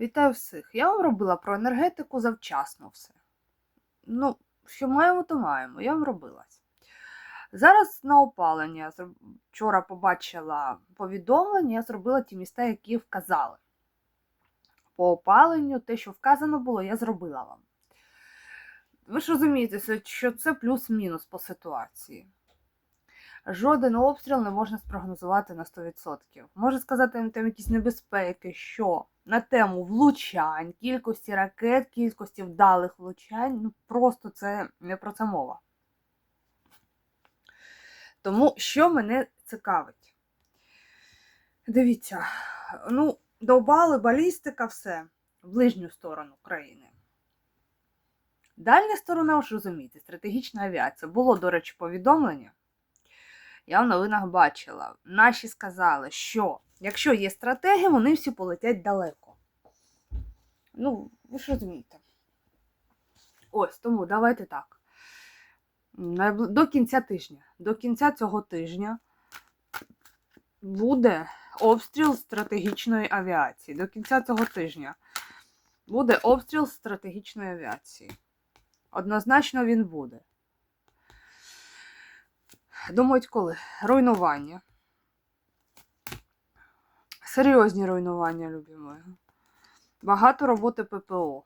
Вітаю всіх. Я вам робила про енергетику завчасно все. Ну, що маємо, то маємо. Я вам робилась. Зараз на опалення. Вчора побачила повідомлення, я зробила ті міста, які вказали. По опаленню, те, що вказано було, я зробила вам. Ви ж розумієте, що це плюс-мінус по ситуації. Жоден обстріл не можна спрогнозувати на 100%. Можу сказати там якісь небезпеки, що на тему влучань, кількості ракет, кількості вдалих влучань, ну просто це не про це мова. Тому що мене цікавить? Дивіться, ну, довбали балістика, все в ближню сторону країни. Дальня сторона, ж розумієте, стратегічна авіація. Було, до речі, повідомлення. Я в новинах бачила. Наші сказали, що якщо є стратегія, вони всі полетять далеко. Ну, ви ж розумієте. Ось, тому давайте так. До кінця тижня. До кінця цього тижня буде обстріл стратегічної авіації. До кінця цього тижня буде обстріл стратегічної авіації. Однозначно він буде. Думають, коли? Руйнування. Серйозні руйнування, любі мої. Багато роботи ППО.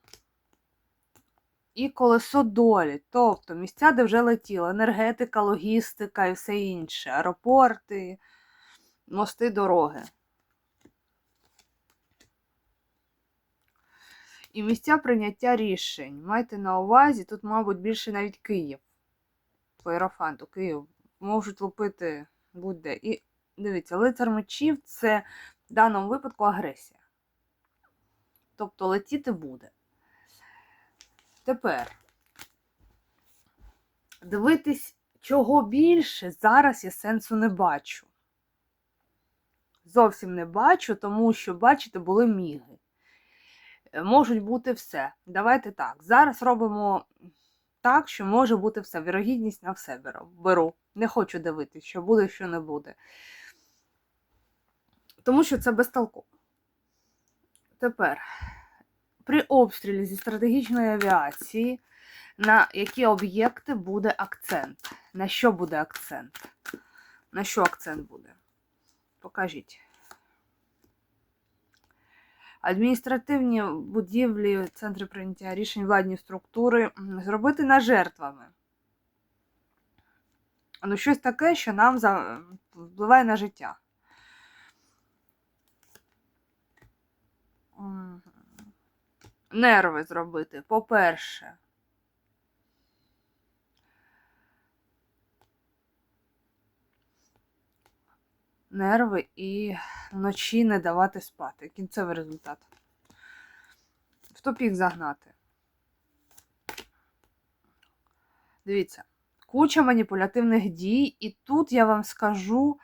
І колесо долі, тобто місця, де вже летіло, енергетика, логістика і все інше, аеропорти, мости, дороги. І місця прийняття рішень. Майте на увазі, тут, мабуть, більше навіть Київ. По Аерофанту, Київ можуть лупити будь-де. І дивіться, лицар мечів це в даному випадку агресія. Тобто летіти буде. Тепер дивитись, чого більше, зараз я сенсу не бачу. Зовсім не бачу, тому що, бачите, були міги. Е, Можуть бути все. Давайте так. Зараз робимо так, що може бути все. Вірогідність на все беру. беру. Не хочу дивитися, що буде, що не буде. Тому що це безтолково. Тепер, при обстрілі зі стратегічної авіації, на які об'єкти буде акцент? На що буде акцент? На що акцент буде? Покажіть. Адміністративні будівлі, центри прийняття рішень, владні структури зробити на жертвами. Ну, щось таке, що нам впливає на життя. Нерви зробити, по-перше. Нерви і вночі не давати спати. Кінцевий результат. В тупік загнати. Дивіться, куча маніпулятивних дій, і тут я вам скажу,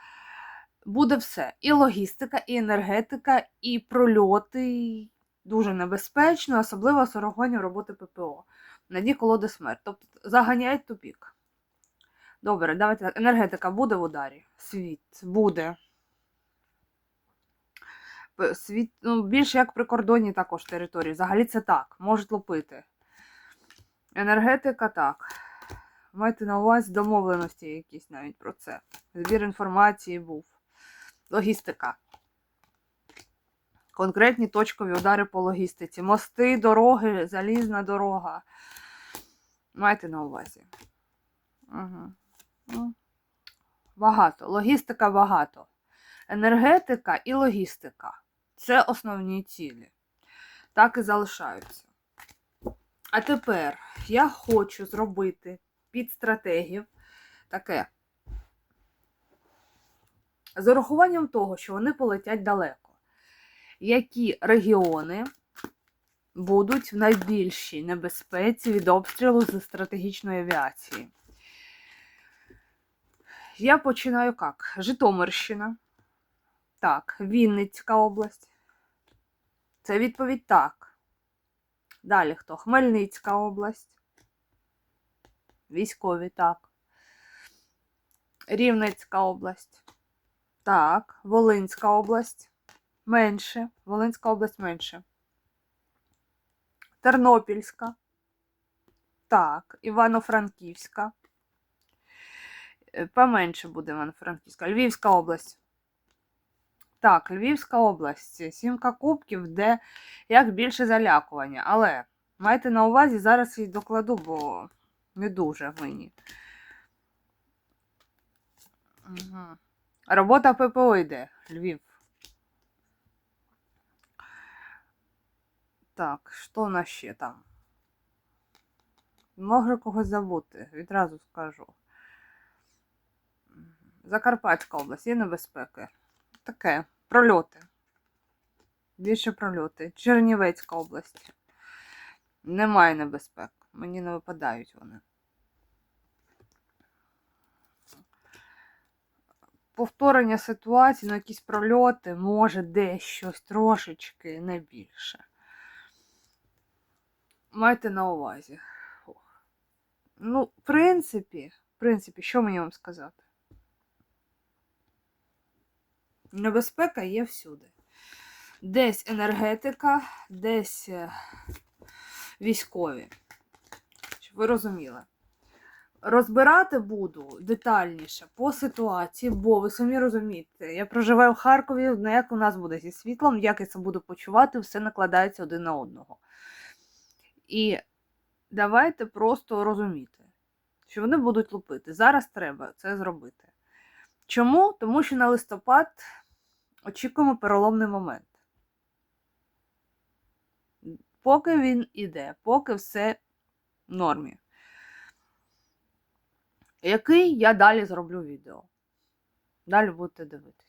буде все. І логістика, і енергетика, і прольоти. Дуже небезпечно, особливо сорогонів роботи ППО. Надій колоди смерть. Тобто заганяють тупік. Добре, давайте так. Енергетика буде в ударі. Світ буде. Світ, ну, більше як прикордонні також території. Взагалі це так. Можуть лупити. Енергетика так. Майте на увазі домовленості якісь навіть про це. Збір інформації був. Логістика. Конкретні точкові удари по логістиці. Мости, дороги, залізна дорога. Майте на увазі. Угу. Ну, багато. Логістика багато. Енергетика і логістика. Це основні цілі. Так і залишаються. А тепер я хочу зробити під стратегів таке. З урахуванням того, що вони полетять далеко. Які регіони будуть в найбільшій небезпеці від обстрілу зі стратегічної авіації? Я починаю як? Житомирщина. Так, Вінницька область. Це відповідь так. Далі хто? Хмельницька область. Військові, так. Рівненська область. Так, Волинська область. Менше. Волинська область менше. Тернопільська. Так, Івано-Франківська. Е, Поменше буде Івано-Франківська. Львівська область. Так, Львівська область. Сімка кубків, де як більше залякування. Але майте на увазі, зараз її докладу, бо не дуже мені. Робота ППО йде, Львів. Так, що у нас ще там? Можу когось забути, відразу скажу. Закарпатська область, є небезпеки. Таке, прольоти. Більше прольоти. Чернівецька область. Немає небезпек. Мені не випадають вони. Повторення ситуації, ну якісь прольоти, може десь трошечки, не більше. Майте на увазі. Ну, в принципі, в принципі, що мені вам сказати? Небезпека є всюди. Десь енергетика, десь е, військові. Щоб ви розуміли. Розбирати буду детальніше по ситуації, бо ви самі розумієте, я проживаю в Харкові, ну як у нас буде зі світлом, як я це буду почувати, все накладається один на одного. І давайте просто розуміти, що вони будуть лупити. Зараз треба це зробити. Чому? Тому що на листопад очікуємо переломний момент. Поки він іде, поки все в нормі. Який я далі зроблю відео. Далі будете дивитися.